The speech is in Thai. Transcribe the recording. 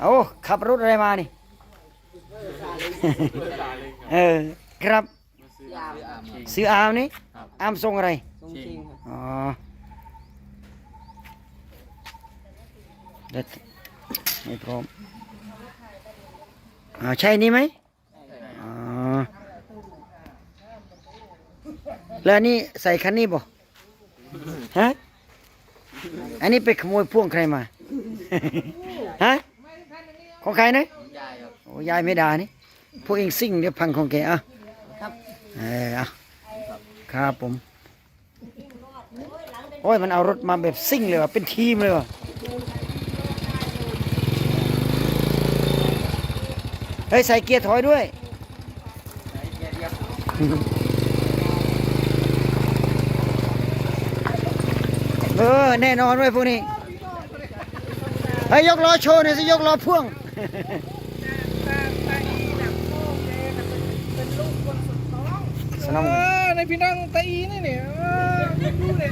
เอาขับรถอะไรมานี่ เออ ครับ ซื้ออามนี่อามทรงอะไรทรงชิงครับอ๋อเด็ดไม่พร้อมอ่าใช่นี่ไหมอ๋อ แล้วอันนี่ใส่คันนี้บ่ฮะ อันนี้ไปขโมยพ่วงใครมา ฮะ ของใครนะยายครับโอ้ยายไม่ด่านี่พวกเองซิ่งเดี๋ยวพังของแกอะครับเอออะครับผม โอ้ยมันเอารถมาแบบซิ่งเลยว่ะเป็นทีมเลยว่ะเฮ้ยใส่เกียร์ถอยด้วยเออแน่นอนเว้ยพวกนี้เฮ้ยยกล้อโชว์หน่อยสิยกล้อพ่วง สนองในพี่น้องตาอีนี่เนี่ยเออดูเลย